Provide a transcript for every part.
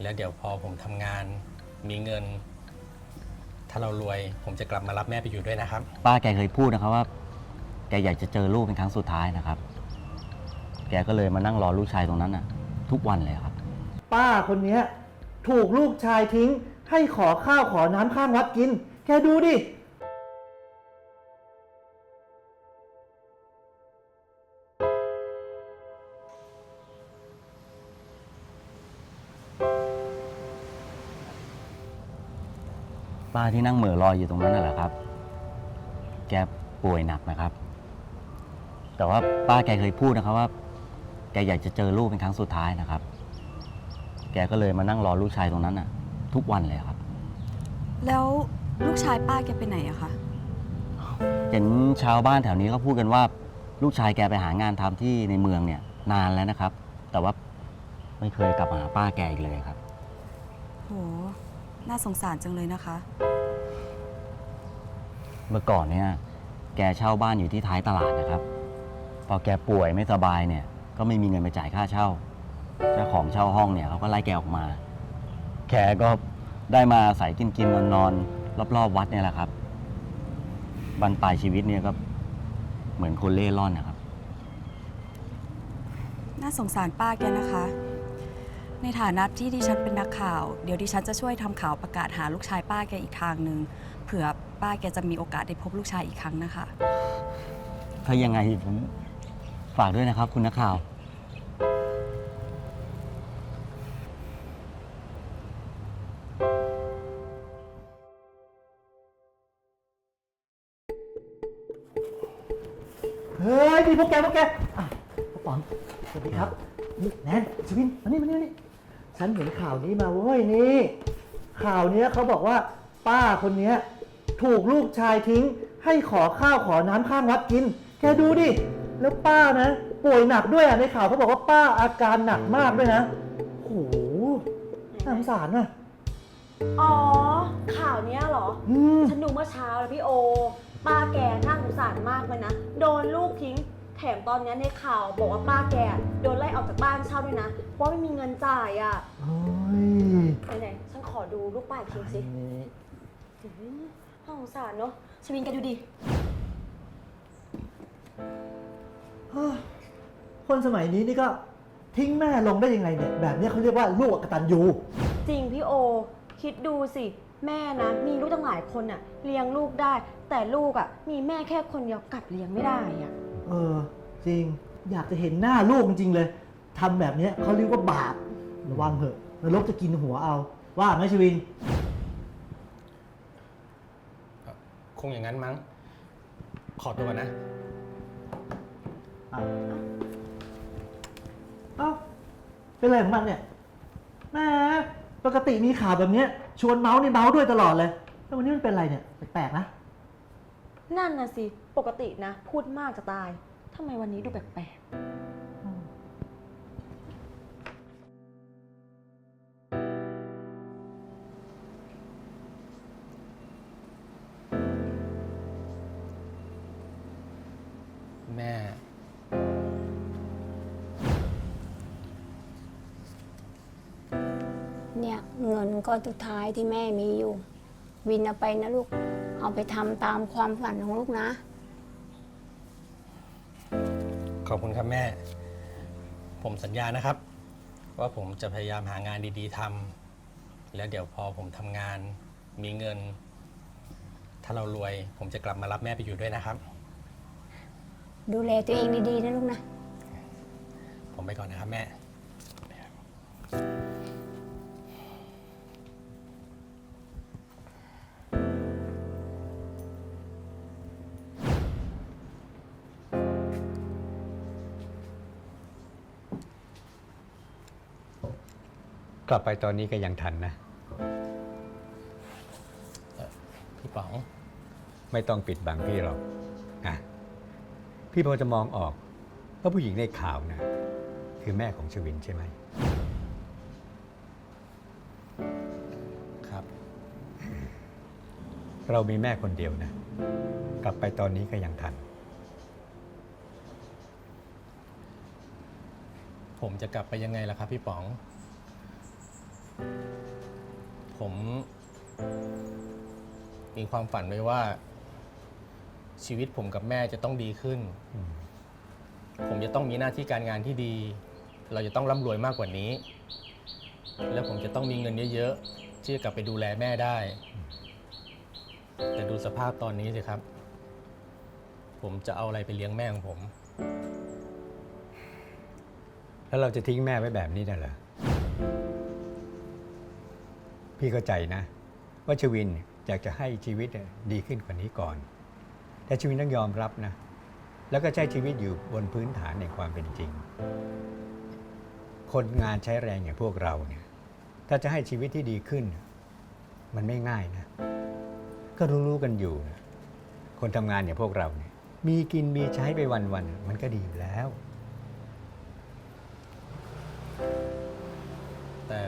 แล้วเดี๋ยวพอผมทำงานมีเงิน ถ้าเรารวย ผมจะกลับมารับแม่ไปอยู่ด้วยนะครับ ป้าแกเคยพูดนะครับว่าแกอยากจะเจอลูกเป็นครั้งสุดท้ายนะครับ แกก็เลยมานั่งรอลูกชายตรงนั้นน่ะ ทุกวันเลยครับ ป้าคนเนี้ย ถูกลูกชายทิ้ง ให้ขอข้าวขอน้ำข้างวัดกิน แกดูดิ ป้าที่นั่งเหม่อลอยอยู่ตรงนั้นน่ะแหละครับ แกป่วยหนักนะครับ แต่ว่าป้าแกเคยพูดนะครับว่า แกอยากจะเจอลูกเป็นครั้งสุดท้ายนะครับ แกก็เลยมานั่งรอลูกชายตรงนั้นน่ะ ทุกวันเลยครับ แล้วลูกชายป้าแกไปไหนอะคะ เห็นชาวบ้านแถวนี้เขาพูดกันว่า ลูกชายแกไปหางานทำที่ในเมืองเนี่ย นานแล้วนะครับ แต่ว่าไม่เคยกลับมาหาป้าแกอีกเลยครับ โห น่าสงสารจังเลยนะคะ เมื่อก่อนเนี่ย แกเช่าบ้านอยู่ที่ท้ายตลาดนะครับ พอแกป่วยไม่สบายเนี่ย ก็ไม่มีเงินไปจ่ายค่าเช่า เจ้าของเช่าห้องเนี่ยเขาก็ไล่แกออกมา แกก็ได้มาอาศัยกินกินนอนนอนรอบๆวัดเนี่ยแหละครับบรรปลายชีวิตเนี่ยก็เหมือนคนเล่ร่อนนะครับ น่าสงสารป้าแกนะคะ ในฐานะที่ดิฉันเป็นนักข่าว เดี๋ยวดิฉันจะช่วยทำข่าวประกาศหาลูกชายป้าแกอีกทางหนึ่งเผื่อป้าแกจะมีโอกาสได้พบลูกชายอีกครั้งนะคะ ถ้ายังไงผมฝากด้วยนะครับ คุณนักข่าว เฮ้ยนี่พวกแกพวกแกอะพ่อป๋องสวัสดีครับนี่แนนชวินมานี่มานี่มานี่ ฉันเห็นข่าวนี้มาเว้ยนี่ ข่าวเนี้ยเขาบอกว่า ป้าคนเนี้ย ถูกลูกชายทิ้ง ให้ขอข้าวขอน้ำข้างวัดกิน แกดูดิ แล้วป้านะ ป่วยหนักด้วยอะในข่าวเขาบอกว่าป้าอาการหนักมากด้วยนะโอ้โหน่าสงสารน่ะ อ๋อ ข่าวเนี้ยเหรอ อืม ฉันดูเมื่อเช้าแล้วพี่โอ ป้าแกน่าสงสารมากเลยนะ โดนลูกทิ้งแถมตอนเนี้ยในข่าวบอกว่าป้าแกโดนไล่ออกจากบ้านเช่าด้วยนะ เพราะไม่มีเงินจ่ายอะโอ้ยไหนๆฉันขอดูลูกป้าอีกทีสินี่อืมน่าสงสารเนาะชวินแกดูดิเฮ้ยคนสมัยนี้นี่ก็ทิ้งแม่ลงได้ยังไงเนี่ย แบบเนี้ยเขาเรียกว่าลูกอกตันยูจริงพี่โอ คิดดูสิ แม่นะ มีลูกตั้งหลายคนอะเลี้ยงลูกได้ แต่ลูกอะมีแม่แค่คนเดียวกลับเลี้ยงไม่ได้อะเออ จริง อยากจะเห็นหน้าลูกจริงๆเลยทำแบบเนี้ยเขาเรียกว่าบาประวังเถอะนรกจะกินหัวเอา ว่าไหมชวิน คงอย่างนั้นมั้ง ขอตัวก่อนนะอ้าวเอ้าเป็นอะไรของมันเนี่ยแหมปกติมีข่าวแบบเนี้ยชวนเมาส์ในเมาส์ด้วยตลอดเลย แล้ววันนี้มันเป็นอะไรเนี่ย แปลกๆนะ นั่นน่ะสิ ปกตินะ พูดมากจะตายทำไมวันนี้ดูแปลกๆแม่ เนี่ยเงินก้อนสุดท้ายที่แม่มีอยู่ วินเอาไปนะลูก เอาไปทำตามความฝันของลูกนะ ขอบคุณครับแม่ ผมสัญญานะครับ ว่าผมจะพยายามหางานดีๆทำแล้วเดี๋ยวพอผมทำงาน มีเงิน ถ้าเรารวย ผมจะกลับมารับแม่ไปอยู่ด้วยนะครับ ดูแลตัวเองดีๆนะลูกนะ ผมไปก่อนนะครับแม่ก ลับไปตอนนี้ก็ยังทันนะ พี่ป๋อง ไม่ต้องปิดบังพี่หรอกอะพี่พอจะมองออกว่าผู้หญิงในข่าวนะคือแม่ของชวินใช่ไหม ครับ เรามีแม่คนเดียวนะ กลับไปตอนนี้ก็ยังทัน ผมจะกลับไปยังไงล่ะครับ พี่ป๋อง ผม มีความฝันไว้ว่า ชีวิตผมกับแม่จะต้องดีขึ้นอืมผมจะต้องมีหน้าที่การงานที่ดี เราจะต้องร่ำรวยมากกว่านี้ แล้วผมจะต้องมีเงินเยอะๆที่จะกลับไปดูแลแม่ได้ แต่ดูสภาพตอนนี้สิครับ ผมจะเอาอะไรไปเลี้ยงแม่ของผม แล้วเราจะทิ้งแม่ไว้แบบนี้ได้เหรอ พี่เข้าใจนะ ว่าชวินอยากจะให้ชีวิตดีขึ้นกว่านี้ก่อน แต่ชวินต้องยอมรับนะ แล้วก็ใช้ชีวิตอยู่บนพื้นฐานในความเป็นจริง คนงานใช้แรงอย่างพวกเราเนี่ย ถ้าจะให้ชีวิตที่ดีขึ้น มันไม่ง่ายนะ ก็รู้ๆกันอยู่นะคนทำงานอย่างพวกเราเนี่ย มีกินมีใช้ไปวันๆมันก็ดีอยู่แล้ว แต่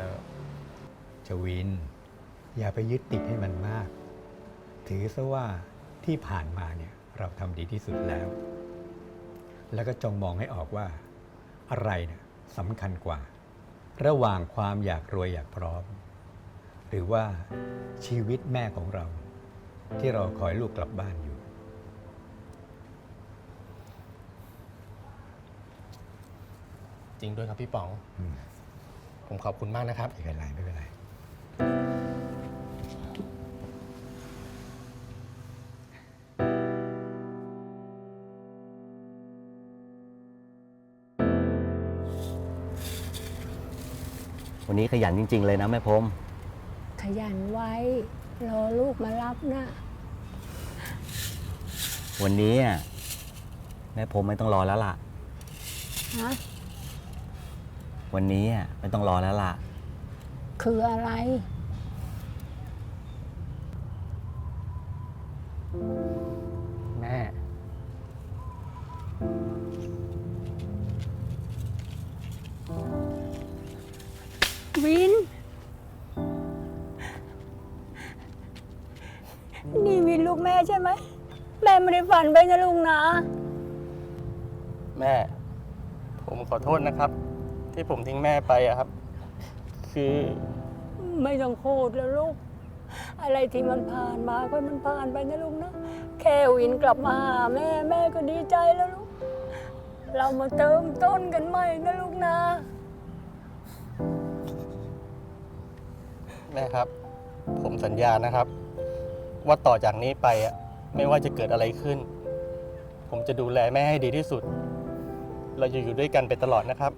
ชวิน อย่าไปยึดติดให้มันมาก ถือซะว่าที่ผ่านมาเนี่ยเราทำดีที่สุดแล้ว แล้วก็จงมองให้ออกว่า อะไรเนี่ยสำคัญกว่า ระหว่างความอยากรวยอยากพร้อม หรือว่าชีวิตแม่ของเรา ที่เราคอยลูกกลับบ้านอยู่ จริงด้วยครับพี่ป๋องอืมผมขอบคุณมากนะครับ ไม่เป็นไรไม่เป็นไร วันนี้ขยันจริง ๆ เลยนะแม่พรมขยันไว้ รอลูกมารับนะ วันนี้อะแม่พรมไม่ต้องรอแล้วล่ะ ฮะ วันนี้อะไม่ต้องรอแล้วล่ะ คืออะไร วิน นี่วินลูกแม่ใช่ไหม แม่ไม่ได้ฝันไปนะลูกนะ แม่ ผมขอโทษนะครับ ที่ผมทิ้งแม่ไปอะครับ คือ ไม่ต้องพูดแล้วลูก อะไรที่มันผ่านมาก็มันผ่านไปนะลูกนะ แค่วินกลับมาหาแม่แม่ก็ดีใจแล้วลูก เรามาเติมต้นกันใหม่นะลูกนะ แม่ครับ ผมสัญญานะครับ ว่าต่อจากนี้ไปอะไม่ว่าจะเกิดอะไรขึ้น ผมจะดูแลแม่ให้ดีที่สุด เราจะอยู่ด้วยกันไปตลอดนะครับ